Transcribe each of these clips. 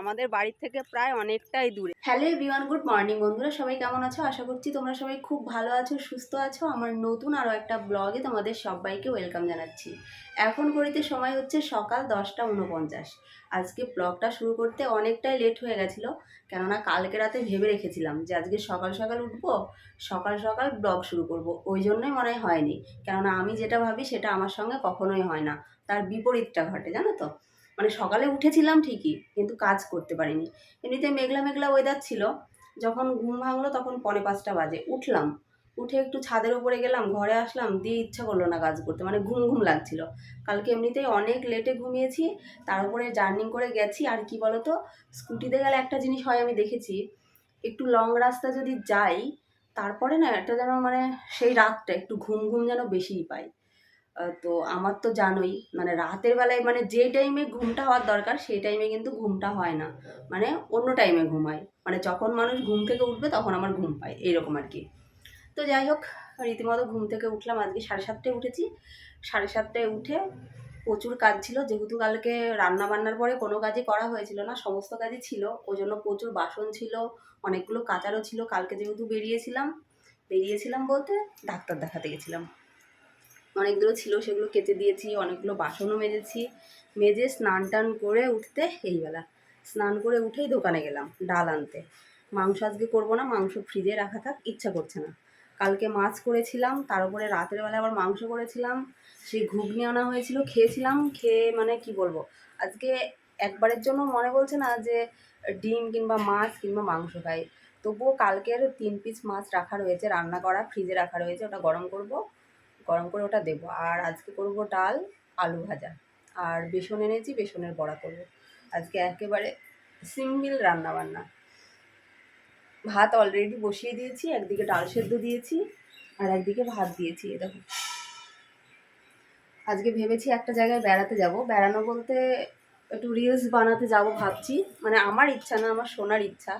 আমাদের বাড়ির থেকে প্রায় অনেকটাই দূরে। হ্যালো এভরিওয়ান, গুড মর্নিং বন্ধুরা, সবাই কেমন আছো? আশা করছি তোমরা সবাই খুব ভালো আছো, সুস্থ আছো। আমার নতুন আরও একটা ব্লগে তোমাদের সবাইকে ওয়েলকাম জানাচ্ছি। এখন করিতে সময় হচ্ছে সকাল দশটা উনপঞ্চাশ। আজকে ব্লগটা শুরু করতে অনেকটাই লেট হয়ে গেছিল, কেননা কালকে রাতে ভেবে রেখেছিলাম যে আজকে সকাল সকাল উঠবো, সকাল সকাল ব্লগ শুরু করব। ওই জন্যই মনে হয় হয়নি, কেননা আমি যেটা ভাবি সেটা আমার সঙ্গে কখনোই হয় না। তার বিপরীতটা ঘটে, জানো তো? মানে সকালে উঠেছিলাম ঠিকই, কিন্তু কাজ করতে পারিনি। এমনিতে মেঘলা মেঘলা ওয়েদার ছিল, যখন ঘুম ভাঙলো তখন পনে পাঁচটা বাজে। উঠলাম, উঠে একটু ছাদের ওপরে গেলাম, ঘরে আসলাম, দিয়ে ইচ্ছা করল না কাজ করতে মানে ঘুম ঘুম লাগছিল। কালকে এমনিতেই অনেক লেটে ঘুমিয়েছি, তার উপরে জার্নি করে গেছি, আর কি বলতো স্কুটিতে গেলে একটা জিনিস হয়, আমি দেখেছি, একটু লং রাস্তা যদি যাই, তারপরে না একটা যেন মানে সেই রাতটা একটু ঘুম ঘুম যেন বেশিই পাই। তো আমার তো জানোই মানে রাতের বেলায় মানে যে টাইমে ঘুমটা হওয়ার দরকার, সেই টাইমে কিন্তু ঘুমটা হয় না। মানে অন্য টাইমে ঘুমায় মানে যখন মানুষ ঘুম থেকে উঠবে, তখন আমার ঘুম পায় এইরকম আর কি। তো যাই হোক, রীতিমতো ঘুম থেকে উঠলাম। আজকে সাড়ে সাতটায় উঠেছি। সাড়ে সাতটায় উঠে প্রচুর কাজ ছিল। যেহেতু কালকে রান্না বান্নার পরে কোনো কাজই করা হয়েছিল না, সমস্ত কাজই ছিল। ওই জন্য প্রচুর বাসন ছিল, অনেকগুলো কাচারও ছিল। কালকে যেহেতু বেরিয়েছিলাম বেরিয়েছিলাম বলতে ডাক্তার দেখাতে গেছিলাম। অনেকগুলো ছিল, সেগুলো কেটে দিয়েছি, অনেকগুলো বাসনও মেজেছি। মেজে স্নান টান করে উঠতে এইবেলা স্নান করে উঠেই দোকানে গেলাম, ডাল আনতে। মাংস আজকে করব না, মাংস ফ্রিজে রাখা থাক, ইচ্ছা করছে না। কালকে মাছ করেছিলাম, তার উপরে রাতের আবার মাংস করেছিলাম। সেই ঘুগনি আনা হয়েছিল, খেয়েছিলাম, খেয়ে মানে কি বলব, আজকে একবারের জন্য মনে বলছে না যে ডিম কিংবা মাছ কিংবা মাংস খাই। তবুও কালকের তিন পিস মাছ রাখা রয়েছে, রান্না করা, ফ্রিজে রাখা রয়েছে, ওটা গরম করব। গরম করে ওটা দেবো। আর আজকে করব ডাল, আলু ভাজা। আর বেসন এনেছি, বেসনের বড়া করব। আজকে একেবারে সিম্পল রান্না বান্না ভাত অলরেডি বসিয়ে দিয়েছি, একদিকে ডাল সেদ্ধ দিয়েছি, আর একদিকে ভাত দিয়েছি এই দেখো। আজকে ভেবেছি একটা জায়গায় বেড়াতে যাব। বেড়ানো বলতে একটু রিলস বানাতে যাব ভাবছি। মানে আমার ইচ্ছা না, আমার শোনার ইচ্ছা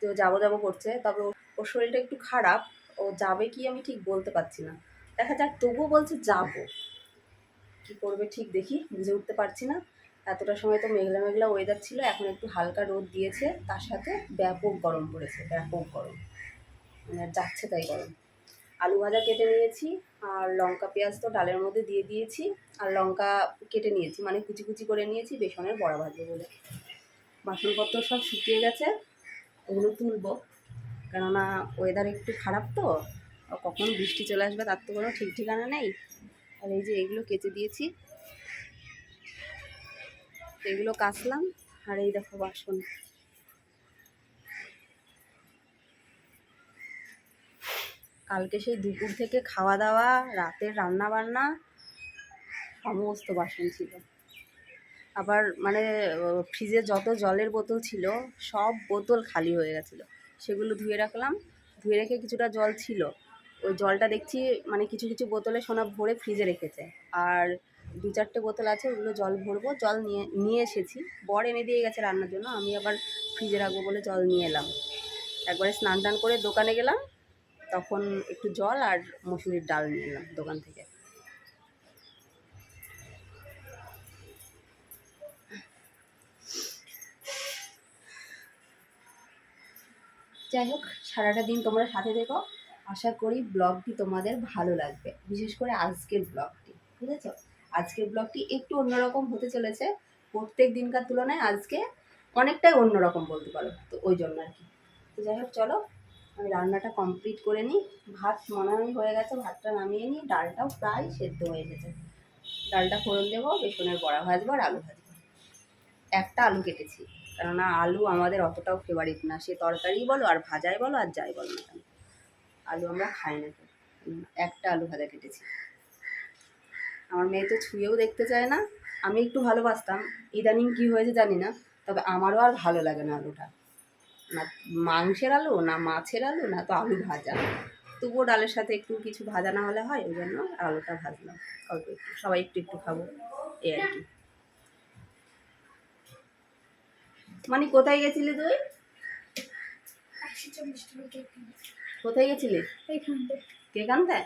তো যাব যাব করছে। তবে ওর শরীরটা একটু খারাপ। ও যাবে কি আমি ঠিক বলতে পারছি না। দেখা যাক, তবুও বলছে যাব। কি করবে ঠিক দেখি, বুঝে উঠতে পারছি না। এতটা সময় তো মেঘলা মেঘলা ওয়েদার ছিল, এখন একটু হালকা রোদ দিয়েছে। তার সাথে ব্যাপক গরম পড়েছে, ব্যাপক গরম। মানে যাচ্ছে তাই গরম। আলু ভাজা কেটে নিয়েছি, আর লঙ্কা, পেঁয়াজ তো ডালের মধ্যে দিয়ে দিয়েছি। আর লঙ্কা কেটে নিয়েছি মানে কুচি কুচি করে নিয়েছি বেসনের বড়া ভাজবো বলে। বাসনপত্র সব শুকিয়ে গেছে ওগুলো তুলবো। কেননা ওয়েদার একটু খারাপ তো। কখন বৃষ্টি চলে আসবে তার তো কোনো ঠিক ঠিকানা নেই। আর এই যে এগুলো কেচে দিয়েছি। এগুলো কাচলাম, আর এই দেখো বাসন। কালকে সেই দুপুর থেকে খাওয়া দাওয়া, রাতের রান্না বান্না সমস্ত বাসন ছিল। আবার মানে ফ্রিজে যত জলের বোতল ছিল, সব বোতল খালি হয়ে গেছিল। সেগুলো ধুয়ে রাখলাম। ধুয়ে রেখে কিছুটা জল ছিল। ওই জলটা দেখছি মানে কিছু কিছু বোতলে সোনা ভরে ফ্রিজে রেখেছে। আর দু চারটে বোতল আছে, ওগুলো জল ভরবো, জল নিয়ে নিয়ে এসেছি। বর এনে দিয়ে গেছে রান্নার জন্য, আমি আবার ফ্রিজে রাখব বলে জল নিয়ে এলাম। একবারে স্নান টান করে দোকানে গেলাম, তখন একটু জল আর মসুরির ডাল নিয়ে এলাম দোকান থেকে। যাই হোক, সারাটা দিন তোমরা সাথে দেখো আশা করি ব্লগটি তোমাদের ভালো লাগবে। বিশেষ করে আজকের ব্লগটি ঠিক আছে আজকের ব্লগটি একটু অন্যরকম হতে চলেছে। প্রত্যেক দিনকার তুলনায় আজকে অনেকটাই অন্যরকম বলতে পারো, তো ওই জন্য আর কি। তো যাই হোক, চলো, আমি রান্নাটা কমপ্লিট করে নিই। ভাত মনে হয় গেছে, ভাতটা নামিয়ে নিই। ডালটাও প্রায় সেদ্ধ হয়ে গেছে। ডালটা ফোড়ন দেবো, বেসনের বড়া ভাজবো আর আলু ভাজবো। একটা আলু কেটেছি, কেননা আলু আমাদের অতটাও ফেভারিট না। সে তরকারি বলো আর ভাজাই বলো আর যাই বলো না আলু আমরা খাই না একটা আলু ভাজা কেটেছি। আমার মেয়ে তো ছুঁয়েও দেখতে চায় না। আমি একটু ভালোবাসতাম। ইদানিং কি হয়েছে জানি না। তবে আমারও আর ভালো লাগে না আলুটা। না মাংসের আলু, না মাছের আলু, না তো আলু ভাজা। তবুও ডালের সাথে একটু কিছু ভাজা না হলে হয় ওই জন্য আলুটা ভাজলাম। অল্প একটু, সবাই একটু একটু খাব, এই আর কি। মানে কোথায় গেছিলি তুই? কোথায় গেছিলি? এইখান থেকে। কেক আনতে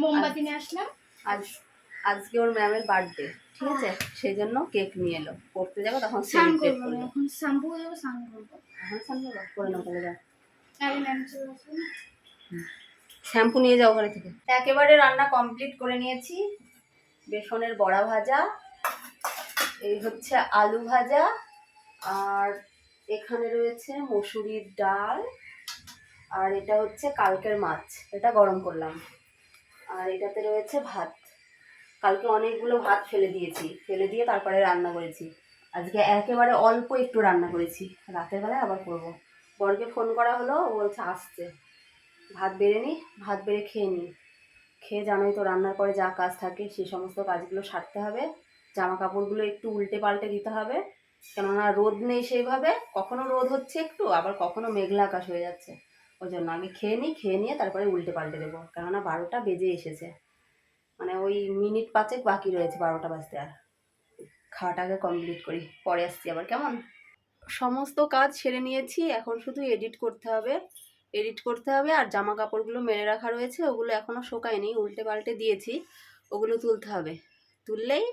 মোমবাতি নিয়ে আসলাম। আজ আজকে ওর ম্যামের বার্থডে ঠিক আছে? সেই জন্য কেক নিয়ে এলো। পড়তে যাব তখন স্নান করব করব। এখন শ্যাম্পু করে যাব স্নান করব। এখন সামনে যাও, করে নাও তাহলে যাও। শ্যাম্পু নিয়ে যাও ঘরে থেকে। একেবারে রান্না কমপ্লিট করে নিয়েছি। বেসনের বড়া ভাজা এই হচ্ছে আলু ভাজা আর এখানে রয়েছে মসুরির ডাল। আর এটা হচ্ছে কালকের মাছ, এটা গরম করলাম। আর এটাতে রয়েছে ভাত। কালকে অনেকগুলো ভাত ফেলে দিয়েছি, ফেলে দিয়ে তারপরে রান্না করেছি। আজকে একেবারে অল্প একটু রান্না করেছি, রাতের বেলায় আবার করব। বরকে ফোন করা হলো, ও বলছে আসছে। ভাত বেড়ে নিই ভাত বেড়ে খেয়ে নিই খেয়ে জানোই তো রান্নার পরে যা কাজ থাকে সেই সমস্ত কাজগুলো সারতে হবে। জামা কাপড়গুলো একটু উল্টে পাল্টে দিতে হবে। কেননা রোদ নেই সেইভাবে, কখনো রোদ হচ্ছে একটু, আবার কখনো মেঘলা আকাশ হয়ে যাচ্ছে। ওই জন্য আগে খেয়ে নিই, খেয়ে নিয়ে তারপরে উল্টে পাল্টে দেবো। কেননা বারোটা বেজে এসেছে। মানে ওই মিনিট পাঁচেক বাকি রয়েছে বারোটা বাজতে আর। খাওয়াটাকে কমপ্লিট করি, পরে আসছি আবার, কেমন? সমস্ত কাজ সেরে নিয়েছি, এখন শুধু এডিট করতে হবে। এডিট করতে হবে আর জামা কাপড়গুলো মেলে রাখা রয়েছে, ওগুলো এখনও শোকায়নি উল্টে পাল্টে দিয়েছি। ওগুলো তুলতে হবে। তুললেই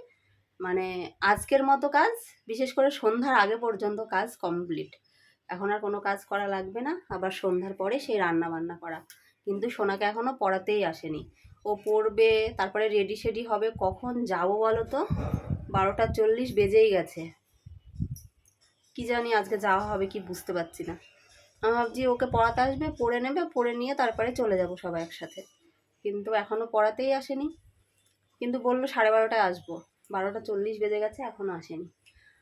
মানে আজকের মতো কাজ, বিশেষ করে সন্ধ্যার আগে পর্যন্ত কাজ কমপ্লিট এখন আর কোনো কাজ করা লাগবে না। আবার সন্ধ্যার পরে সেই রান্না বান্না করা। কিন্তু সোনাকে এখনও পড়াতেই আসেনি। ও পড়বে, তারপরে রেডি সেডি হবে। কখন যাব বলো তো বারোটা চল্লিশ বেজেই গেছে। কি জানি আজকে যাওয়া হবে কি বুঝতে পারছি না। আমি ভাবছি ওকে পড়াতে আসবে, পড়ে নেবে, পড়ে নিয়ে তারপরে চলে যাব সবাই একসাথে। কিন্তু এখনও পড়াতেই আসেনি। কিন্তু বলল সাড়ে বারোটায় আসব। বারোটা চল্লিশ বেজে গেছে এখনও আসেনি।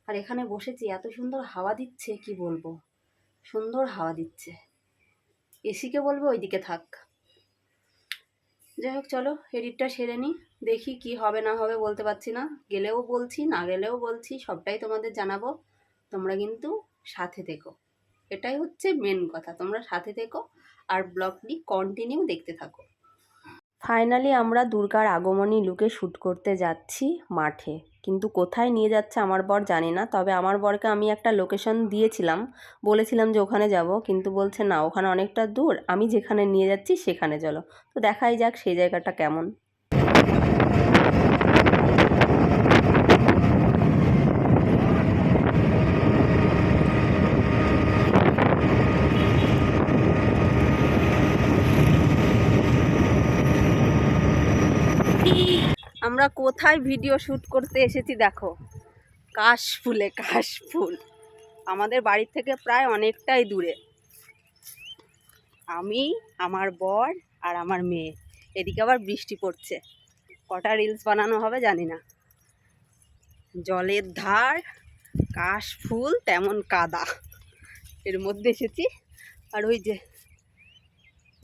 আর এখানে বসেছি, এত সুন্দর হাওয়া দিচ্ছে, কি বলব? সুন্দর হাওয়া দিচ্ছে। এসিকে বলব ওইদিকে থাক। যাই হোক, চলো, এডিটটা সেরে নিই দেখি কি হবে না হবে বলতে পারছি না। গেলেও বলছি, না গেলেও বলছি, সবটাই তোমাদের জানাব। তোমরা কিন্তু সাথে থেকো। এটাই হচ্ছে মেন কথা। তোমরা সাথে থেকো আর ব্লগটি কন্টিনিউ দেখতে থাকো। ফাইনালি আমরা দুর্গার আগমনী লুকে শ্যুট করতে যাচ্ছি মাঠে। কিন্তু কোথায় নিয়ে যাচ্ছে আমার বর জানি না। তবে আমার বরকে আমি একটা লোকেশন দিয়েছিলাম, বলেছিলাম যে ওখানে যাব। কিন্তু বলছে, না, ওখানে অনেকটা দূর। আমি যেখানে নিয়ে যাচ্ছি সেখানে চলো। তো দেখাই যাক সেই জায়গাটা কেমন। আমরা কোথায় ভিডিও শ্যুট করতে এসেছি দেখো। কাশফুলে, কাশফুল। আমাদের বাড়ির থেকে প্রায় অনেকটাই দূরে। আমি, আমার বর আর আমার মেয়ে। এদিকে আবার বৃষ্টি পড়ছে। কটা রিলস বানানো হবে জানি না। জলের ধার, কাশফুল, তেমন কাদা। এর মধ্যে এসেছি। আর ওই যে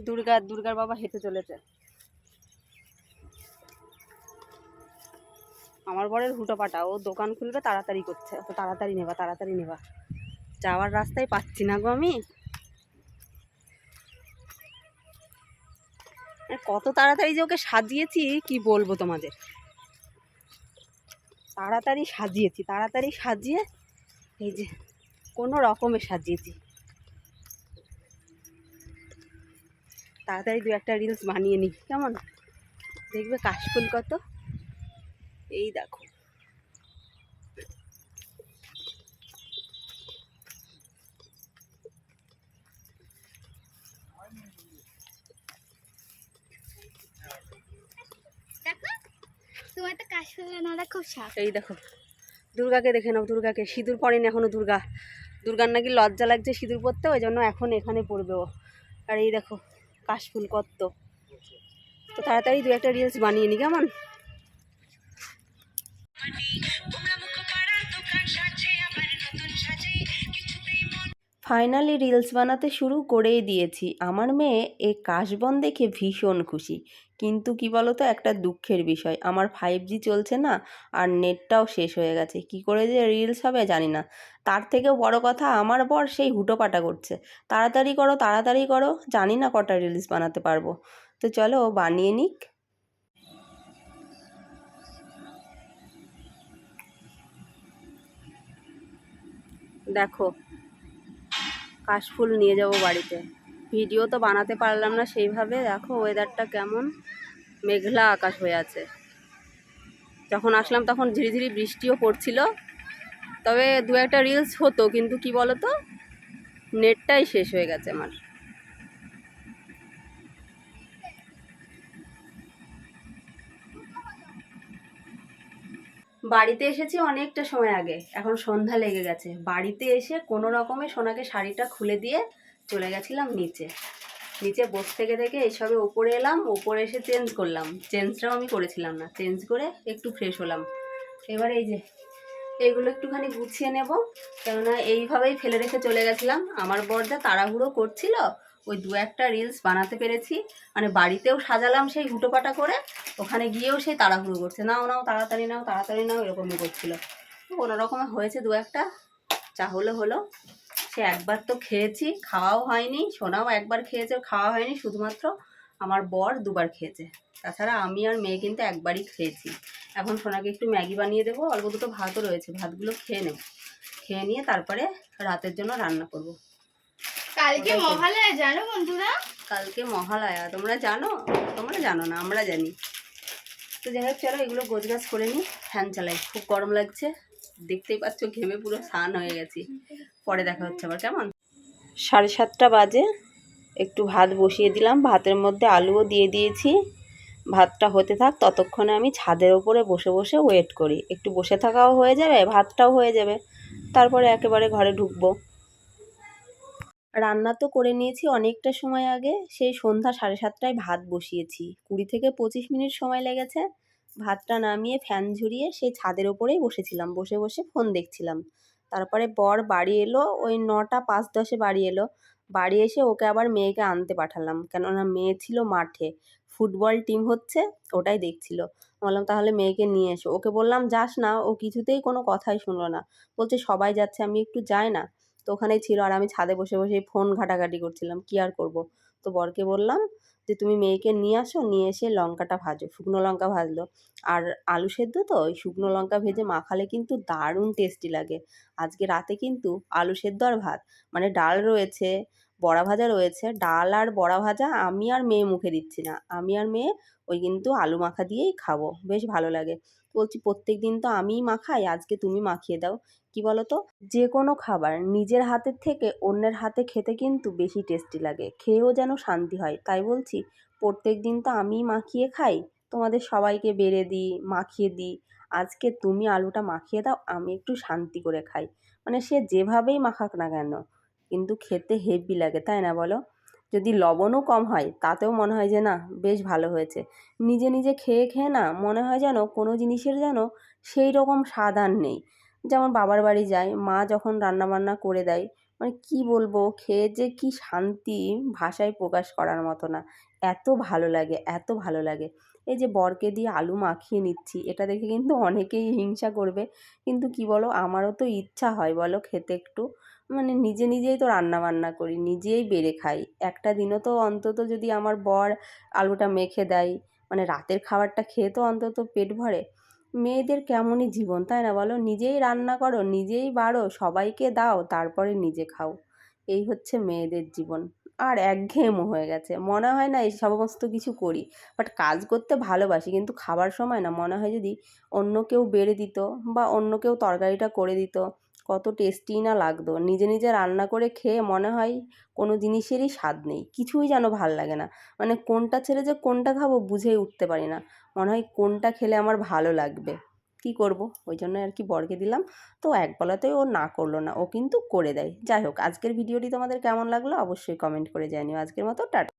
দুর্গা, দুর্গার বাবা হেঁটে চলেছে। আমার বরের হুটো পাটা ও দোকান খুলবে, তাড়াতাড়ি করছে। তো তাড়াতাড়ি নেবা তাড়াতাড়ি নেবা। যাওয়ার রাস্তায় পাচ্ছি না গো আমি। কত তাড়াতাড়ি যে ওকে সাজিয়েছি, কি বলব তোমাদের? তাড়াতাড়ি সাজিয়েছি, তাড়াতাড়ি সাজিয়ে এই যে কোনো রকমে সাজিয়েছি। তাড়াতাড়ি দু একটা রিলস বানিয়ে নিই, কেমন? দেখবে কাশফুল কত? এই দেখো। এই দেখো দুর্গাকে দেখে নাও দুর্গাকে। সিঁদুর পরেনি এখনও দুর্গা। দুর্গার নাকি লজ্জা লাগছে সিঁদুর পরতে ওই জন্য এখন এখানে পড়বে ও। আর এই দেখো কাশফুল কত তো তাড়াতাড়ি দু একটা রিলস বানিয়ে নি কেমন? ফাইনালি রিলস বানাতে শুরু করেই দিয়েছি। আমার মেয়ে এই কাশবন দেখে ভীষণ খুশি। কিন্তু কি বলো তো একটা দুঃখের বিষয়। আমার ফাইভ জি চলছে না, আর নেটটাও শেষ হয়ে গেছে। কি করে যে রিলস হবে জানি না। তার থেকেও বড় কথা, আমার বর সেই হুটোপাটা করছে। তাড়াতাড়ি করো তাড়াতাড়ি করো, জানি না কটা রিলস বানাতে পারব। তো চলো, বানিয়ে নিক। দেখো কাশফুল নিয়ে যাব বাড়িতে। ভিডিও তো বানাতে পারলাম না সেইভাবে। দেখো ওয়েদারটা কেমন? মেঘলা আকাশ হয়ে আছে। যখন আসলাম তখন ধীরে ধীরে বৃষ্টিও পড়ছিল। তবে দু একটা রিলস হতো, কিন্তু কি বলো তো নেটটাই শেষ হয়ে গেছে আমার। বাড়িতে এসেছি অনেকটা সময় আগে। এখন সন্ধ্যা লেগে গেছে। বাড়িতে এসে কোনো রকমে সোনাকে শাড়িটা খুলে দিয়ে চলে গেছিলাম নিচে। নিচে বস থেকে থেকে এসবে ওপরে এলাম, উপরে এসে চেঞ্জ করলাম। চেঞ্জটাও আমি করেছিলাম না। চেঞ্জ করে একটু ফ্রেশ হলাম। এবার এই যে এইগুলো একটুখানি গুছিয়ে নেব। কেননা এইভাবেই ফেলে রেখে চলে গেছিলাম। আমার বরদা তাড়াহুড়ো করছিল ওই দু একটা রিলস বানাতে পেরেছি। মানে বাড়িতেও সাজালাম সেই হুটোপাটা করে, ওখানে গিয়েও সেই তাড়াহুড়ো করছে। নাও নাও, তাড়াতাড়ি নাও তাড়াতাড়ি নাও, এরকমই করছিল। কোনো রকমে হয়েছে দু একটা চা হলো হলো। সে একবার তো খেয়েছি, খাওয়াও হয়নি, সোনাও একবার খেয়েছে, খাওয়া হয়নি, শুধুমাত্র আমার বর দুবার খেয়েছে। তাছাড়া আমি আর মেয়ে কিন্তু একবারই খেয়েছি। এখন সোনাকে একটু ম্যাগি বানিয়ে দেবো, অল্প দুটো ভাতও রয়েছে, ভাতগুলো খেয়ে নেব। খেয়ে নিয়ে তারপরে রাতের জন্য রান্না করব। কালকে মহালয়া জানো বন্ধুরা? কালকে মহালয়া তোমরা জানো? তোমরা জানো না আমরা জানি। তো যাই হোক চলো এগুলো গোছগাছ করে নিই। ফ্যান চালাই খুব গরম লাগছে। দেখতেই পাচ্ছ ঘেমে পুরো স্নান হয়ে গেছি। পরে দেখা হচ্ছে আবার কেমন? সাড়ে সাতটা বাজে। একটু ভাত বসিয়ে দিলাম। ভাতের মধ্যে আলুও দিয়ে দিয়েছি। ভাতটা হতে থাক ততক্ষণে আমি ছাদের ওপরে বসে বসে ওয়েট করি। একটু বসে থাকাও হয়ে যাবে ভাতটাও হয়ে যাবে। তারপরে একেবারে ঘরে ঢুকবো। রান্না তো করে নিয়েছি অনেকটা সময় আগে। সেই সন্ধ্যা সাড়ে সাতটায় ভাত বসিয়েছি। কুড়ি থেকে পঁচিশ মিনিট সময় লেগেছে। ভাতটা নামিয়ে ফ্যান ঝরিয়ে সেই ছাদের ওপরেই বসেছিলাম। বসে বসে ফোন দেখছিলাম। তারপরে বর বাড়ি এলো, ওই নটা পাঁচ দশে বাড়ি এলো। বাড়ি এসে ওকে আবার মেয়েকে আনতে পাঠালাম। কেননা মেয়ে ছিল মাঠে। ফুটবল টিম হচ্ছে, ওটাই দেখছিল। বললাম, তাহলে মেয়েকে নিয়ে এসো। ওকে বললাম, যাস না। ও কিছুতেই কোনো কথাই শুনলো না। বলছে, সবাই যাচ্ছে, আমি একটু যাই না। তো ওখানেই ছিল। আর আমি ছাদে বসে বসে ফোন ঘাটাঘাটি করছিলাম, কি আর করব? তো বরকে বললাম যে, তুমি মেয়েকে নিয়ে আসো, নিয়ে এসে লঙ্কাটা ভাজো। শুকনো লঙ্কা ভাজলো। আর আলু সেদ্ধ তো, ওই শুকনো লঙ্কা ভেজে মাখালে কিন্তু দারুণ টেস্টি লাগে। আজকে রাতে কিন্তু আলু সেদ্ধ আর ভাত মানে ডাল রয়েছে বড়া ভাজা রয়েছে। ডাল আর বড়া ভাজা আমি আর মেয়ে মুখে দিচ্ছি না। আমি আর মেয়ে ওই কিন্তু আলু মাখা দিয়েই খাব। বেশ ভালো লাগে। বলছি প্রত্যেক দিন তো আমিই মাখাই, আজকে তুমি মাখিয়ে দাও। কি বলো তো যে কোনো খাবার নিজের হাতের থেকে অন্যের হাতে খেতে কিন্তু বেশি টেস্টি লাগে। খেয়েও যেন শান্তি হয়। তাই বলছি প্রত্যেক দিন তো আমিই মাখিয়ে খাই। তোমাদের সবাইকে বেড়ে দিই, মাখিয়ে দিই। আজকে তুমি আলুটা মাখিয়ে দাও, আমি একটু শান্তি করে খাই। মানে সে যেভাবেই মাখাক না কেন কিন্তু খেতে হেভি লাগে, তাই না বলো? যদি লবণও কম হয়, তাতেও মনে হয় যে না, বেশ ভালো হয়েছে। নিজে নিজে খেয়ে খেয়ে না, মনে হয় যেন কোনো জিনিসের যেন সেই রকম স্বাদ আর নেই। যেমন বাবার বাড়ি যাই মা যখন রান্নাবান্না করে দেয় মানে কি বলব, খেয়ে যে কি শান্তি ভাষায় প্রকাশ করার মতো না। এত ভালো লাগে, এত ভালো লাগে। এই যে বরকে দিয়ে আলু মাখিয়ে নিচ্ছি, এটা দেখে কিন্তু অনেকেই হিংসা করবে। কিন্তু কি বলো, আমারও তো ইচ্ছা হয় বলো খেতে একটু। মানে নিজে নিজেই তো রান্না বান্না করি, নিজেই বেড়ে খাই। একটা দিনও তো অন্তত যদি আমার বর আলুটা মেখে দেয় মানে রাতের খাবারটা খেয়ে তো অন্তত পেট ভরে। মেয়েদের কেমনই জীবন, তাই না বলো? নিজেই রান্না করো, নিজেই বাড়ো, সবাইকে দাও, তারপরে নিজে খাও। এই হচ্ছে মেয়েদের জীবন। আর একঘেয়েমো হয়ে গেছে। মনে হয় না এই সমস্ত কিছু করি। বাট কাজ করতে ভালোবাসি, কিন্তু খাবার সময় না। মনে হয় যদি অন্য কেউ বেড়ে দিত বা অন্য কেউ তরকারিটা করে দিত, কত টেস্টি না লাগতো। নিজে নিজে রান্না করে খেয়ে মনে হয় কোনো জিনিসেরই স্বাদ নেই। কিছুই যেন ভালো লাগে না। মানে কোনটা ছেড়ে যে কোনটা খাব বুঝেই উঠতে পারি না। মনে হয় কোনটা খেলে আমার ভালো লাগবে। কী করব? ওই জন্য আর কি বরকে দিলাম। তো এক বলাতেই ও না করল না, ও কিন্তু করে দেয়। যাই হোক, আজকের ভিডিওটি তোমাদের কেমন লাগল অবশ্যই কমেন্ট করে জানিও। আজকের মতো টাটা